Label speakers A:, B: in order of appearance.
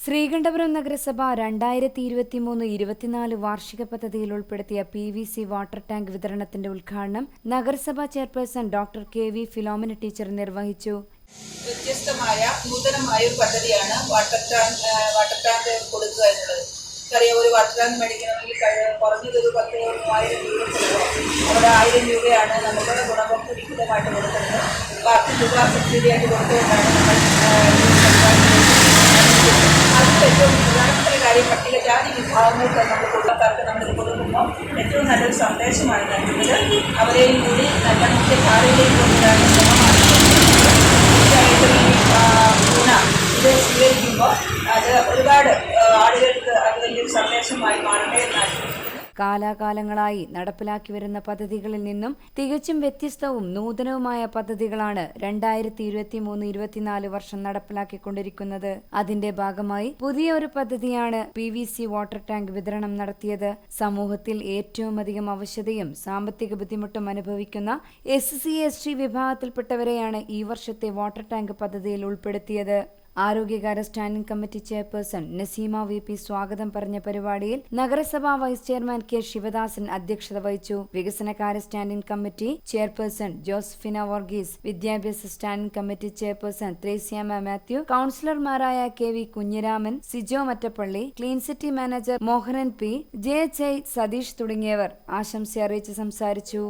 A: ശ്രീകണ്ഠപുരം നഗരസഭ രണ്ടായിരത്തി ഇരുപത്തി മൂന്ന് ഇരുപത്തിനാല് വാർഷിക പദ്ധതിയിൽ ഉൾപ്പെടുത്തിയ P V C water tank വിതരണത്തിന്റെ ഉദ്ഘാടനം നഗരസഭാ chairperson doctor K V Philomina teacher നിർവഹിച്ചു.
B: വ്യത്യസ്തമായ നൂതനമായ ഒരു പദ്ധതിയാണ് വാട്ടർ ടാങ്ക് വാട്ടർ ടാങ്ക് കൊടുക്കുക എന്നുള്ളത്. അറിയാം ഒരു വാട്ടർ ടാങ്ക് മേടിക്കണമെങ്കിൽ കുറഞ്ഞതൊരു പത്ത് മൂവായിരം രൂപ അവിടെ ആയിരം രൂപയാണ് നമ്മുടെ ഗുണഭോക്തൃ വിഹിതമായിട്ട് കൊടുക്കുന്നത്. ബാക്കി തുക സബ്സിഡിയായിട്ട് കൊടുത്തുകൊണ്ടാണ് നമ്മൾ ആ, ഈ പരിപാടി അതിൽ ഏറ്റവും കാര്യം പട്ടികജാതി വിഭാഗങ്ങൾക്ക് നമ്മൾ കുടുംബക്കാർക്ക് നമ്മൾ കൊടുക്കുമ്പോൾ ഏറ്റവും നല്ലൊരു സന്ദേശമാണ് നൽകുന്നത്. അവരെയും കൂടി നല്ല മുഖ്യധാരയിലേക്ക് കൊണ്ടുവരാനുള്ള ശ്രമമാണ്. ഈ ഗുണ ഇത് സ്വീകരിക്കുമ്പോൾ അത് ഒരുപാട് ആളുകൾക്ക് അത് വലിയൊരു സന്ദേശമായി മാറട്ടെ എന്നാണ്.
A: കാലാകാലങ്ങളായി നടപ്പിലാക്കി വരുന്ന പദ്ധതികളിൽ നിന്നും തികച്ചും വ്യത്യസ്തവും നൂതനവുമായ പദ്ധതികളാണ് രണ്ടായിരത്തി ഇരുപത്തി മൂന്ന് ഇരുപത്തിനാല് വർഷം നടപ്പിലാക്കിക്കൊണ്ടിരിക്കുന്നത്. അതിന്റെ ഭാഗമായി പുതിയ ഒരു പദ്ധതിയാണ് P V C water tank വിതരണം നടത്തിയത്. സമൂഹത്തിൽ ഏറ്റവും അധികം അവശതയും സാമ്പത്തിക ബുദ്ധിമുട്ടും അനുഭവിക്കുന്ന എസ് സി എസ് ടി വിഭാഗത്തിൽപ്പെട്ടവരെയാണ് ഈ വർഷത്തെ വാട്ടർ ടാങ്ക് പദ്ധതിയിൽ ഉൾപ്പെടുത്തിയത്. ആരോഗ്യകാര്യ standing committee chairperson Naseema V P സ്വാഗതം പറഞ്ഞ പരിപാടിയിൽ നഗരസഭാ വൈസ് ചെയർമാൻ കെ ശിവദാസൻ അധ്യക്ഷത വഹിച്ചു. വികസനകാര standing committee chairperson Josephina Varghese വിദ്യാഭ്യാസ standing committee chairperson Threasiamma Mathew കൌൺസിലർമാരായ K V Kunhiraman Sijo Mattappally clean city manager Mohanan P J H I Satheesh തുടങ്ങിയവർ ആശംസ അറിയിച്ച് സംസാരിച്ചു.